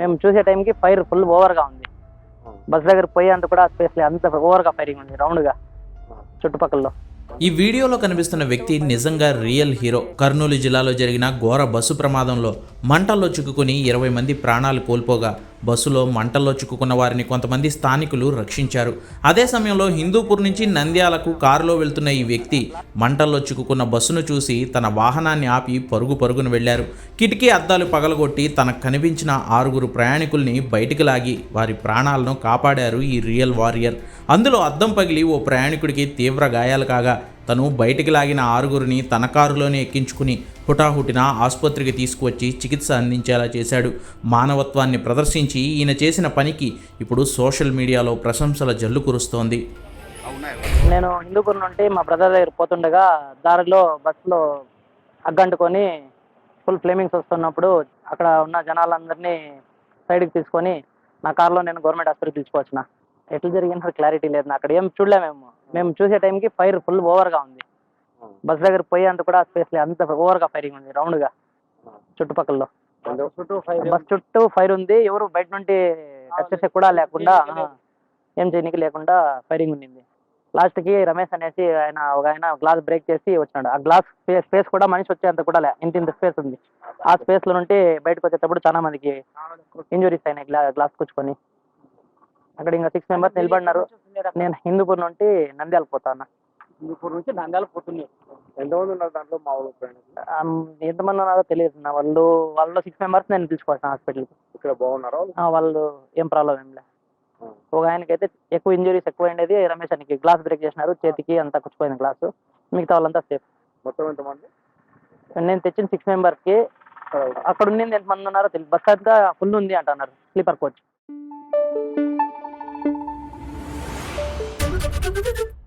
మేము చూసే టైంకి ఫైర్ ఫుల్ ఓవర్గా ఉంది. బస్ దగ్గర పోయేంత కూడా స్పేస్ లేదు అంత ఓవర్గా ఫైరింగ్ ఉంది రౌండ్గా. చుట్టుపక్కల ఈ వీడియోలో కనిపిస్తున్న వ్యక్తి నిజంగా రియల్ హీరో. కర్నూలు జిల్లాలో జరిగిన ఘోర బస్సు ప్రమాదంలో మంటల్లో చిక్కుకుని ఇరవై మంది ప్రాణాలు కోల్పోగా బస్సులో మంటల్లో చిక్కుకున్న వారిని కొంతమంది స్థానికులు రక్షించారు. అదే సమయంలో హిందూపూర్ నుంచి నంద్యాలకు కారులో వెళ్తున్న ఈ వ్యక్తి మంటల్లో చిక్కుకున్న బస్సును చూసి తన వాహనాన్ని ఆపి పరుగు పరుగున వెళ్ళారు. కిటికీ అద్దాలు పగలగొట్టి తనకు కనిపించిన ఆరుగురు ప్రయాణికుల్ని బయటికి లాగి వారి ప్రాణాలను కాపాడారు ఈ రియల్ వారియర్. అందులో అద్దం పగిలి ఓ ప్రయాణికుడికి తీవ్ర గాయాలు కాగా తను బయటికి లాగిన ఆరుగురిని తన కారులోనే ఎక్కించుకుని హుటాహుటిన ఆసుపత్రికి తీసుకువచ్చి చికిత్స అందించేలా చేశాడు. మానవత్వాన్ని ప్రదర్శించి ఈయన చేసిన పనికి ఇప్పుడు సోషల్ మీడియాలో ప్రశంసల జల్లు కురుస్తోంది. నేను హిందూపూర్ నుండి మా బ్రదర్ దగ్గర పోతుండగా దారిలో బస్సులో అగ్గంటుకొని ఫుల్ ఫ్లేమింగ్స్ వస్తున్నప్పుడు అక్కడ ఉన్న జనాలందరినీ సైడ్కి తీసుకొని నా కార్లో నేను గవర్నమెంట్ హాస్పిటల్ తీసుకువచ్చిన. ఎట్లా జరిగిందో క్లారిటీ లేదు. అక్కడ ఏం చూడలే మేము చూసే టైంకి ఫైర్ ఫుల్ ఓవర్గా ఉంది. బస్ దగ్గర పోయేంత కూడా స్పేస్ లేదు అంత ఓవర్గా ఫైరింగ్ ఉంది రౌండ్గా చుట్టుపక్కల బస్ చుట్టూ ఫైర్ ఉంది ఎవరు బయట నుండి టచ్ చేసే కూడా లేకుండా ఏం చేయనీకి లేకుండా ఫైరింగ్ ఉండింది. లాస్ట్కి రమేష్ అనేసి ఆయన ఒక ఆయన గ్లాస్ బ్రేక్ చేసి వచ్చినాడు. ఆ గ్లాస్ స్పేస్ కూడా మనిషి వచ్చేంత కూడా లే ఇంత ఇంత స్పేస్ ఉంది. ఆ స్పేస్లో నుండి బయటకు వచ్చేటప్పుడు చాలా మందికి ఇంజురీస్ అయినాయి గ్లా గ్లాస్ కూర్చుకొని. అక్కడ ఇంకా సిక్స్ మెంబర్స్ నిలబడినారు. నేను హిందూపూర్ నుండి నంద్యాల పోతాను హిందూపూర్ నుంచి నంద్యాల పోతుంది ఎంతమంది ఉన్నారు దాంట్లో మా ఊళ్ళో ప్రయాణికులు ఎంతమంది ఉన్నారో తెలియదు నా వాళ్ళు వాళ్ళు సిక్స్ మెంబర్స్ నేను పిలుచుకోవాల్సిన హాస్పిటల్కి ఇక్కడ బాగున్నారా వాళ్ళు? వాళ్ళు ఏం ప్రాబ్లం ఏం లే. ఒక ఆయనకైతే ఎక్కువ ఇంజురీస్ ఎక్కువ ఉండేది రమేష్ అనికి గ్లాస్ బ్రేక్ చేసినారు చేతికి అంతా కూర్చుపోయింది గ్లాసు మిగతా వాళ్ళంతా సేఫ్ మొత్తం ఎంతమంది? నేను తెచ్చిన సిక్స్ మెంబర్స్కి అక్కడ ఉన్నది ఎంతమంది ఉన్నారో తెలియదు బస్ అంతా ఫుల్ ఉంది అంటున్నారు స్లీపర్ కోచ్ Thank you.